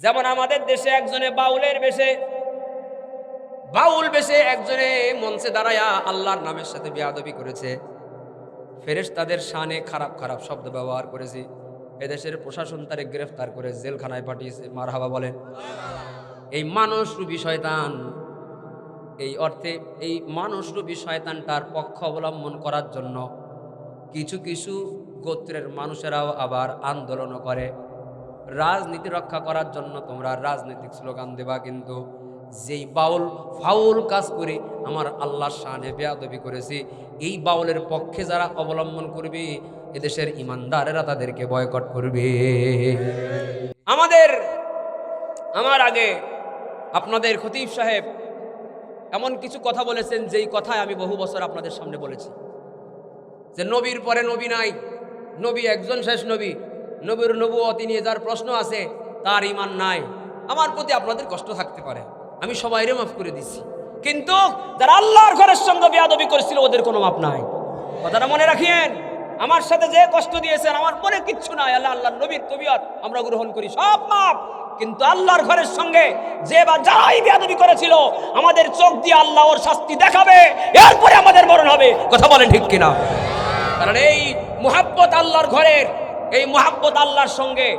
যেমন আমাদের দেশে একজনে বাউলের বেশে, বাউল বেশে একজনে মঞ্চে দাঁড়ায়া আল্লাহর নামের সাথে বেয়াদবি করেছে। ফেরেশ তাদের শানে খারাপ খারাপ শব্দ ব্যবহার করেছে। এদেশের প্রশাসন তারে গ্রেফতার করে জেলখানায় পাঠিয়েছে, মারহাবা বলেন এই মানুষ রূপী শয়তান, এই অর্থে এই মানুষ রূপী শয়তানটার পক্ষ অবলম্বন করার জন্য কিছু কিছু গোত্রের মানুষেরাও আবার আন্দোলনও করে। রাজনীতি রক্ষা করার জন্য তোমরা রাজনৈতিক স্লোগান দেবা কিন্তু যেই বাউল ফাউল কাজ করে আমার আল্লাহর শানে বেয়াদবি করেছি, এই বাউলের পক্ষে যারা অবলম্বন করবে, এদেশের ইমানদারেরা তাদেরকে বয়কট করবে। আমাদের, আমার আগে আপনাদের খতিব সাহেব এমন কিছু কথা বলেছেন, যেই কথায় আমি বহু বছর আপনাদের সামনে বলেছি। যে নবীর পরে নবী নাই, নবী একজন শেষ নবী নবীর নবুয়তি নিয়ে যার প্রশ্ন আছে, তার ইমান নাই। আমার প্রতি আপনাদের কষ্ট থাকতে পারে। আমি সবাইরে মাফ করে দিছি। কিন্তু যারা আল্লাহর ঘরের সঙ্গে বেয়াদবি করেছিল, ওদের কোনো মাপ নাই। কথাটা মনে রাখিয়েন, আমার সাথে যে কষ্ট দিয়েছেন, আমার মনে কিচ্ছু নাই। আল্লাহ আল্লাহ, নবীর তবিয়ত আমরা গ্রহণ করি, সব মাপ। কিন্তু আল্লাহর ঘরের সঙ্গে যে বা যারাই বেয়াদবি করেছিল, আমাদের চোখ দিয়ে আল্লাহ ওর শাস্তি দেখাবে, এরপরে আমাদের মরণ হবে। কথা বলেন ঠিক কিনা? কারণ এই মোহাব্বত আল্লাহর ঘরের এই মোহাব্বত আল্লাহর সঙ্গে।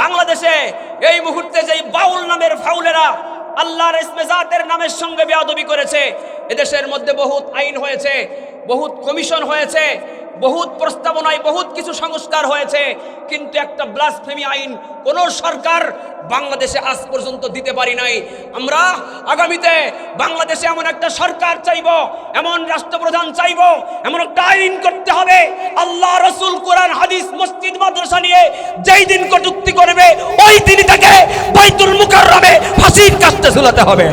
বাংলাদেশে এই মুহূর্তে যেই বাউল নামের ফাউলেরা আল্লাহর ইসমেজাতের নামের সঙ্গে বেয়াদবি করেছে, এদেশের মধ্যে বহুত আইন হয়েছে, বহুত কমিশন হয়েছে বহুত প্রস্তাবনায় বহুত কিছু সংস্কার হয়েছে, কিন্তু একটা ব্লাসফেমি আইন কোন সরকার বাংলাদেশে আজ পর্যন্ত দিতে পারি নাই। আমরা আগামীতে বাংলাদেশে এমন একটা সরকার চাইব, এমন রাষ্ট্রপ্রধান চাইব, এমন একটা আইন করতে হবে। আল্লাহ রসুল কোরআন, হাদিস, মসজিদ, মাদ্রাসা নিয়ে যেই দিন কটুক্তি করবে, ওই দিনই তাকে বাইতুল মুকাররমে ফাঁসির কাস্তে ঝুলাতে হবে।